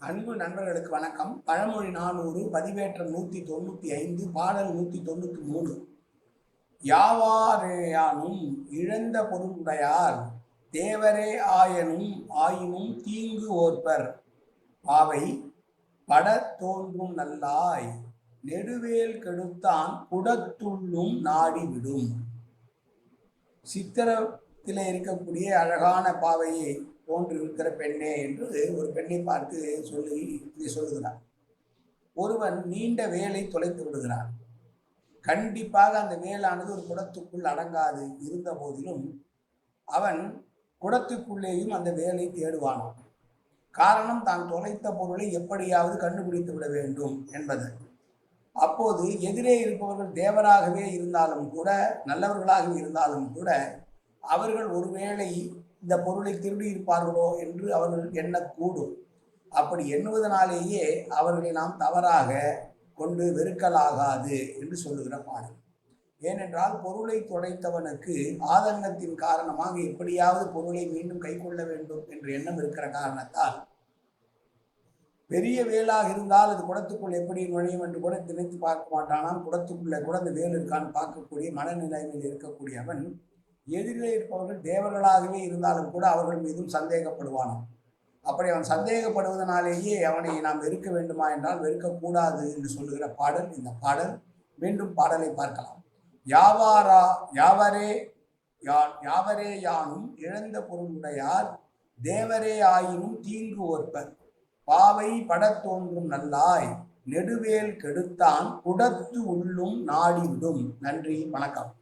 அன்பு நண்பர்களுக்கு வணக்கம். பழமொழி நானூறு பதிவேற்றம் நூற்றி தொண்ணூற்றி ஐந்து பாடல் நூற்றி தொண்ணூற்றி மூணு. யாவாரேயானும் இழந்த பொருளுடையார் தேவரே ஆயனும் ஆயினும் தீங்கு ஓர்பர் பாவை பட தோன்றும் நல்லாய் நெடுவேல் கெடுத்தான் குடத்துள்ளும் நாடி விடும். சித்திரத்தில் இருக்கக்கூடிய அழகான பாவையை போன்று இருக்கிற பெண்ணே என்று ஒரு பெண்ணை பார்த்து சொல்லி இதை சொல்லுகிறார். ஒருவன் நீண்ட வேலை தொலைத்து விடுகிறான். கண்டிப்பாக அந்த வேலானது ஒரு குடத்துக்குள் அடங்காது இருந்த போதிலும் அவன் குடத்துக்குள்ளேயும் அந்த வேலை தேடுவான். காரணம் தான் தொலைத்த பொருளை எப்படியாவது கண்டுபிடித்து விட வேண்டும் என்பது. அப்போது எதிரே இருப்பவர்கள் தேவராகவே இருந்தாலும் கூட நல்லவர்களாக இருந்தாலும் கூட அவர்கள் ஒருவேளை இந்த பொருளை திருடி இருப்பார்களோ என்று அவர்கள் எண்ணக்கூடும். அப்படி எண்ணுவதனாலேயே அவர்களை நாம் தவறாக கொண்டு வெறுக்கலாகாது என்று சொல்லுகிற பாடல். ஏனென்றால் பொருளை தொலைத்தவனுக்கு ஆதங்கத்தின் காரணமாக எப்படியாவது பொருளை மீண்டும் கைக்கொள்ள வேண்டும் என்ற எண்ணம் இருக்கிற காரணத்தால். பெரிய வேலாக இருந்தால் அது குடத்துக்குள் எப்படி நுழையும் என்று கூட நினைத்து பார்க்க மாட்டானாம். குடத்துக்குள்ளே கூட அந்த வேல் இருக்கான்னு பார்க்கக்கூடிய மனநிலைமையில் இருக்கக்கூடியவன் எதிரிலே இருப்பவர்கள் தேவர்களாகவே இருந்தாலும் கூட அவர்கள் மீதும் சந்தேகப்படுவானாம் அப்படி அவன் சந்தேகப்படுவதனாலேயே அவனை நாம் வெறுக்க வேண்டுமா என்றால் வெறுக்கக்கூடாது என்று சொல்லுகிற பாடல் இந்த பாடல். மீண்டும் பாடலை பார்க்கலாம். யாவாரா யாவரே யா யாவரே யானும் இழந்த பொருளுடையார் தேவரே ஆயினும் தீங்கு ஓர்ப்பர் பாவை படத் தோன்றும் நல்லாய் நெடுவேல் கெடுத்தான் குடத்து உள்ளும் நாடிவிடும். நன்றி வணக்கம்.